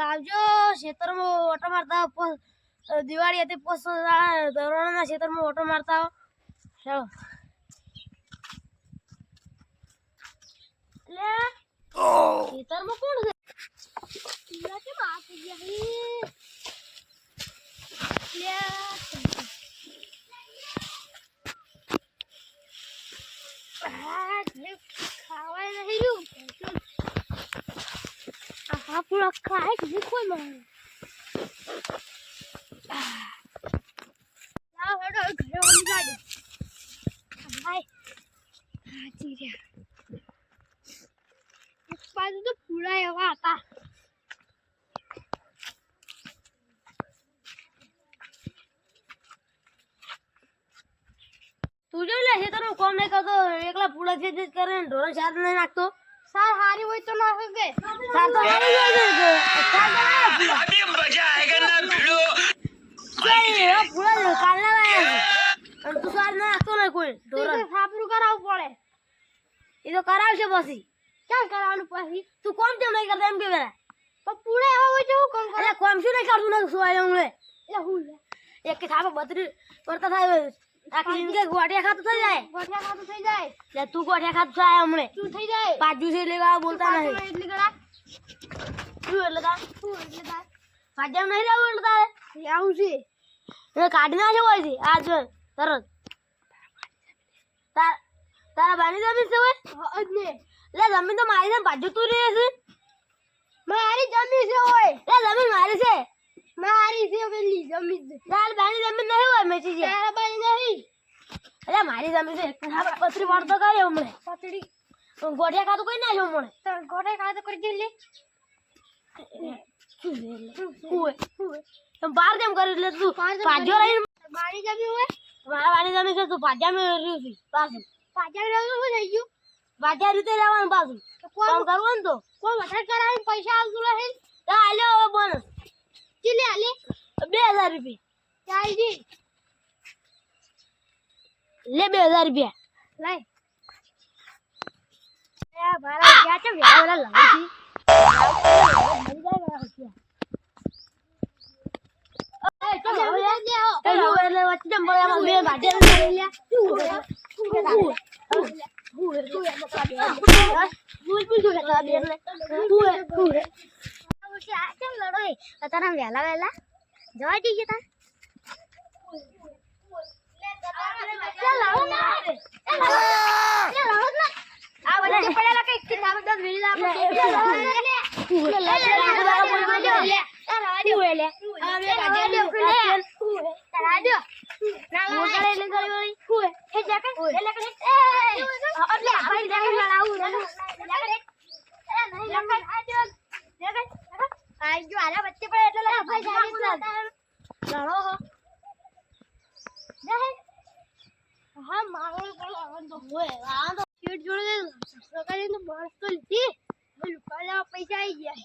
લાવજો. ખેતરમાં ઓટો મારતા દિવાળી હતી પોસ ધોરણના ખેતરમાં ઓટો મારતા ચાલો. કોણ હે? લે આ ઘરે ખાવાય નહીં રહ્યું પૂરા ખાય કે કોઈ મને લાવ હેડો હવે ઘરે ઓલી જાજો ભાઈ હાચી રહ્યા બાજુ તો જો લે છે તારું કોમ નહીં કરતો એકલા પૂળા છે જ કરે ને ઢોરો ચાર નહીં નાખતો. सर हारी हुई तो ना हो गए। सर तो हारी हुई तो हो गए। तो तो अभी मज़ा आएगा ना भिड़ो। सही है पूरा निकालना है। और तू सर ना तो ना कोई डोरा साफ़ रू कराओ पड़े। ये तो कराओ से बसी। क्या कराओ नु पसी? तू कौन ते नहीं करता एमके मेरा? तो पूरे हो वो जो कौन कर? अरे कौन से नहीं कर तू ना सोया हूँ ले ये हुई ये के था बदरी करता था આખી જિંદગી ગોઠિયા ખાતું થઈ જાય. ગોઠિયા ખાતું થઈ જાય. એટલે તું ગોઠિયા ખાતું થાય હમણે. તું થઈ જાય. પાજુ છે એટલે બોલતા નહીં. એટલી ગળા. તું એટલે તાર તું એટલે તાર પાજામ નહીં રહેવું એટલે તારે? આવું છે. એ કાઢી નાખે હોય છે. આ જો તરત. તાર તારા બાની જમીન છે હોય ને. જમીન તો મારી છે પાજુ તું રહે છે. મારી જમીન છે હોય એટલે જમીન મારી છે. મારી છે પેલી જમીન તાર બાની જમીન નહીં હોય મેચી છે. અરે મારી જમીન છે. પથરી વાળતો કરે હમણે પથરી. ગોઠિયા ખાતું કોઈ ના જો હમણે ગોઠિયા ખાતું કરી દે લે બાર કેમ કરી એટલે તું પાજો રહી મારી જમી હોય? મારા વાણી જમી છે તું પાજામાં રહ્યું છે પાછું. પાજા રહ્યું શું થઈ ગયું. પાજા રીતે રહેવાનું પાછું. કોણ કરવું ને તો? કોઈ વધારે કરાવીને પૈસા આવતું રહે? તો આલ્યો હવે બોનસ ચીલે આલે બે હજાર રૂપિયા. ચાલજી. લે બે હજાર રૂપિયા. લાય. મારા ક્યાં છે વ્યાવલા લાવી છે વેલા વેલા જવા દઈએ તા હા મારો જોડે સરકારી કરીને બસ તો લીધી. પૈસા આવી ગયા.